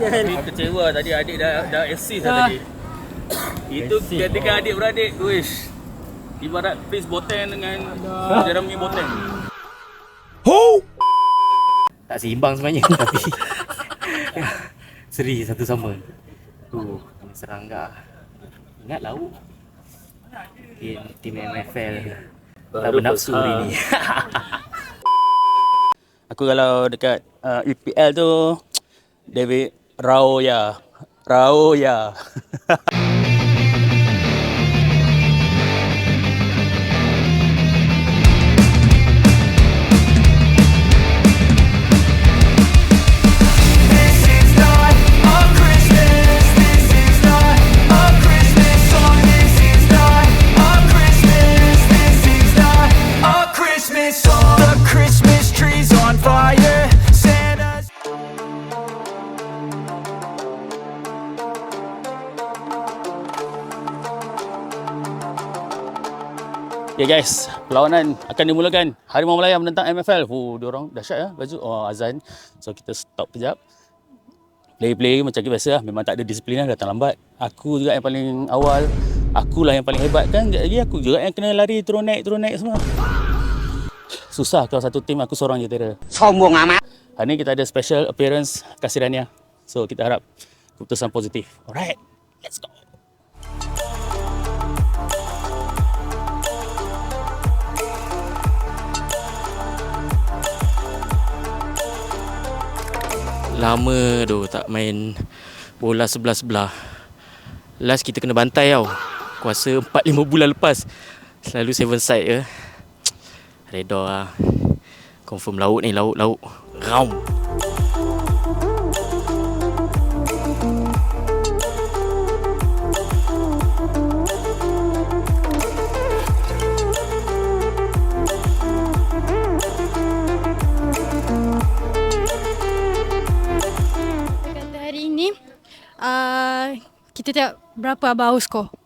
Tapi kecewa tadi adik dah dah assist dah Ah. tadi. Itu ketika adik beradik, wish. Ibarat Chris Boten dengan Jeremy Boten. Tak seimbang sebenarnya tapi seri satu sama. Tu kena serangga. Ingat lauk. Tim, tim MFL tak bernafsu hari ni. Aku kalau dekat uh, EPL tu David Rao-ya. Rao-ya. Ya guys, perlawanan akan dimulakan. Harimau Melaya menentang MFL. Oh, dia orang dahsyat ya baju. Oh, azan. So kita stop kejap. Play-play macam biasa lah. Memang tak ada disiplin lah datang lambat. Aku juga yang paling awal. Akulah yang paling hebat kan. Jadi aku juga yang kena lari turun naik, turun naik semua. Susah kalau satu tim aku seorang je tera. Sombong amat. Hari ni kita ada special appearance Kasih Dania. So kita harap keputusan positif. Alright, let's go. Lama tu tak main bola sebelah-sebelah. Last kita kena bantai tau. Kuasa 4-5 bulan lepas. Selalu seven side ke. Reda lah. Confirm laut ni, laut-laut. Raum. Tengok berapa abang haus skor.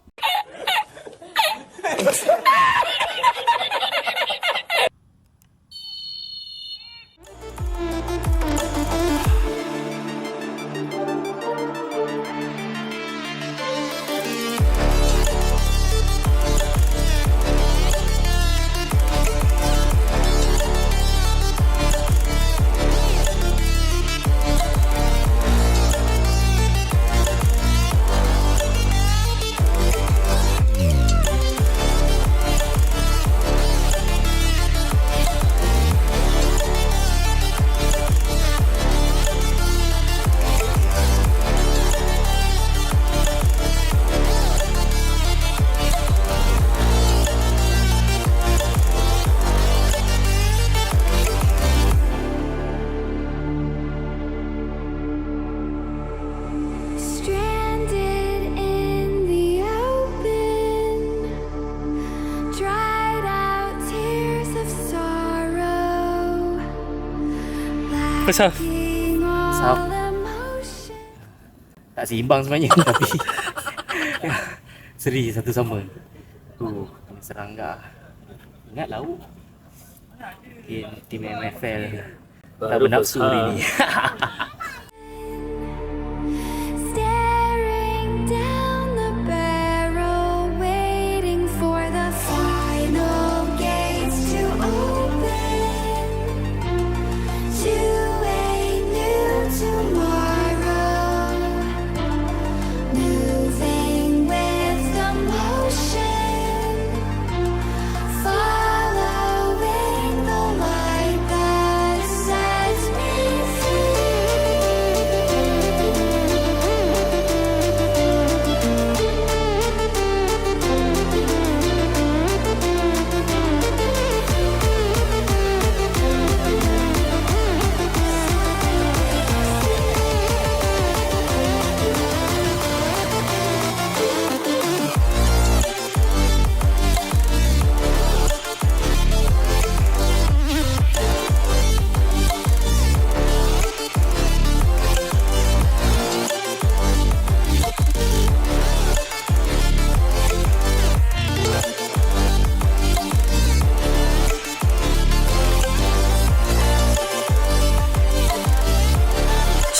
First half. Tak seimbang sebenarnya tapi seri satu sama. Tu kena serangga. Ingat lauk. Tim, tim MFL tak bernafsu hari ni.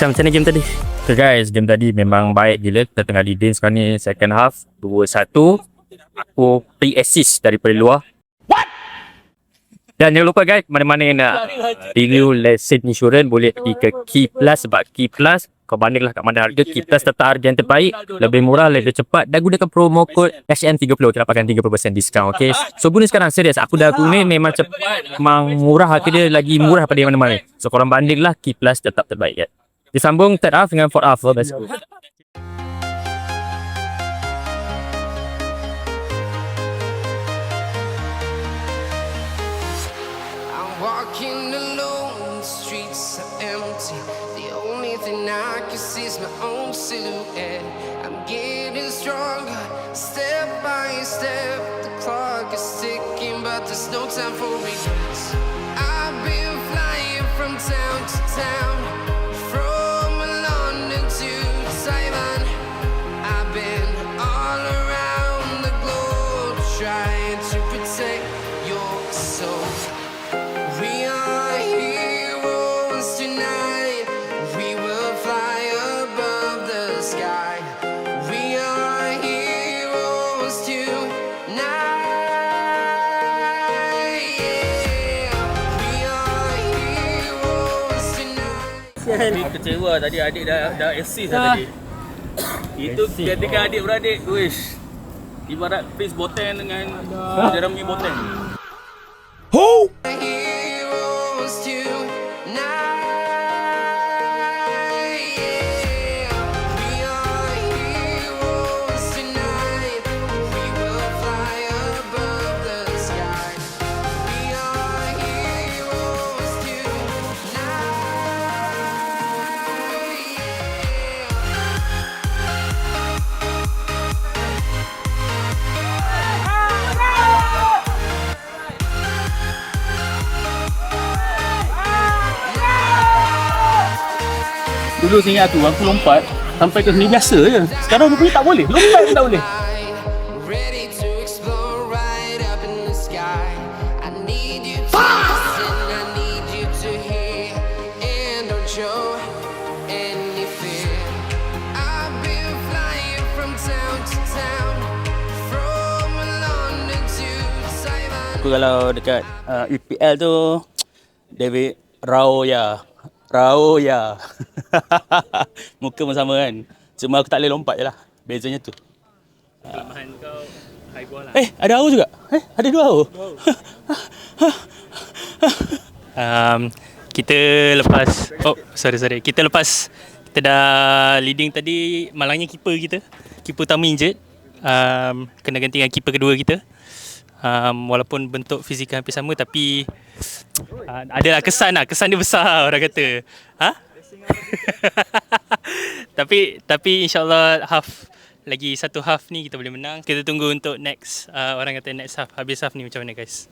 Syam, macam mana game tadi? Okay guys, game tadi memang baik gila. Kita tengah leading sekarang ni second half 2-1. Aku free assist daripada luar. What? Dan jangan lupa guys, mana-mana yang nak review lesson insurance boleh pergi ke Key Plus sebab Key Plus kau bandinglah kat mana harga Key Plus tetap harga yang terbaik lebih murah lebih cepat dan gunakan promo code SN30 kita dapatkan 30% diskaun okay so guna sekarang serius aku dah guna memang cepat memang murah harga dia lagi murah pada yang mana-mana so korang bandinglah Key Plus tetap terbaik kan disambung third half dengan fourth half let's go walking alone, the streets are empty. The only thing I can see is my own silhouette. I'm getting stronger, step by step. The clock is ticking, but there's no time for regrets. I've been flying from town to town, Kecewa tadi adik dah dah assist dah tadi. Itu ketika adik-beradik, wish. Ibarat Chris Boten dengan Jeremy Boten. Heroes Dulu saya ingat aku, aku lompat sampai ke seni biasa je. Sekarang rupanya tak boleh. Lompat pun tak boleh. Kalau dekat uh, EPL tu David Rao ya. Rao ya. Muka pun sama kan. Cuma aku tak boleh lompat je lah. Bezanya tu. Kelemahan kau high ball lah. Eh, ada Rao juga? Eh, ada dua Rao? Um, kita lepas oh sorry sorry kita lepas kita dah leading tadi malangnya keeper kita keeper utama injured um, kena ganti dengan keeper kedua kita um, walaupun bentuk fizikal hampir sama tapi uh, adalah kesan lah. Kesan dia besar orang kata. Ha? Tapi tapi insyaallah half lagi satu half ni kita boleh menang. Kita tunggu untuk next uh, orang kata next half habis half ni macam mana guys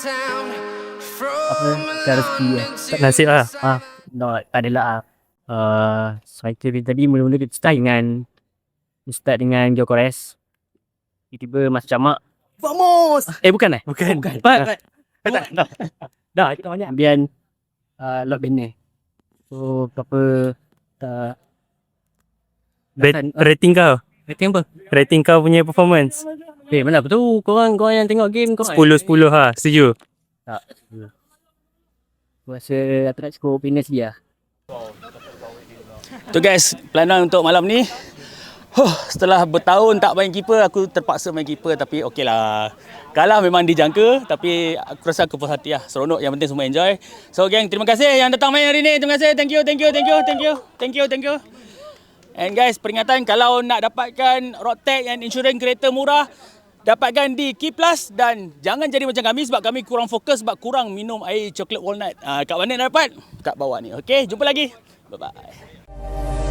From tak rezeki lah. Tak nasib lah. Ha. No, tak adalah lah. Uh, striker dia tadi mula-mula dia start dengan start dengan Gyokores. Tiba-tiba Mas Jamak. Vamos! Eh bukan eh? Bukan. bukan. But, dah, dah. Dah, kita banyak. Kemudian uh, lot banner. So berapa tak Rate, rating kau. rating apa? Rating kau punya performance. Eh mana apa tu? Korang korang yang tengok game korang. 10 10 ha. Setuju. Tak. Aku rasa aku nak cukup sikit lah. Tu guys, pelanan untuk malam ni. Huh, setelah bertahun tak main keeper, aku terpaksa main keeper tapi okey lah. Kalah memang dijangka tapi aku rasa aku puas hati lah. Seronok yang penting semua enjoy. So gang, terima kasih yang datang main hari ni. Terima kasih. Thank you, thank you, thank you, thank you. Thank you, thank you. And guys, peringatan kalau nak dapatkan road tag and insurance kereta murah, dapatkan di Key Plus dan jangan jadi macam kami sebab kami kurang fokus sebab kurang minum air coklat walnut. Ah, kat mana nak dapat? Kat bawah ni. Okey, jumpa lagi. Bye-bye.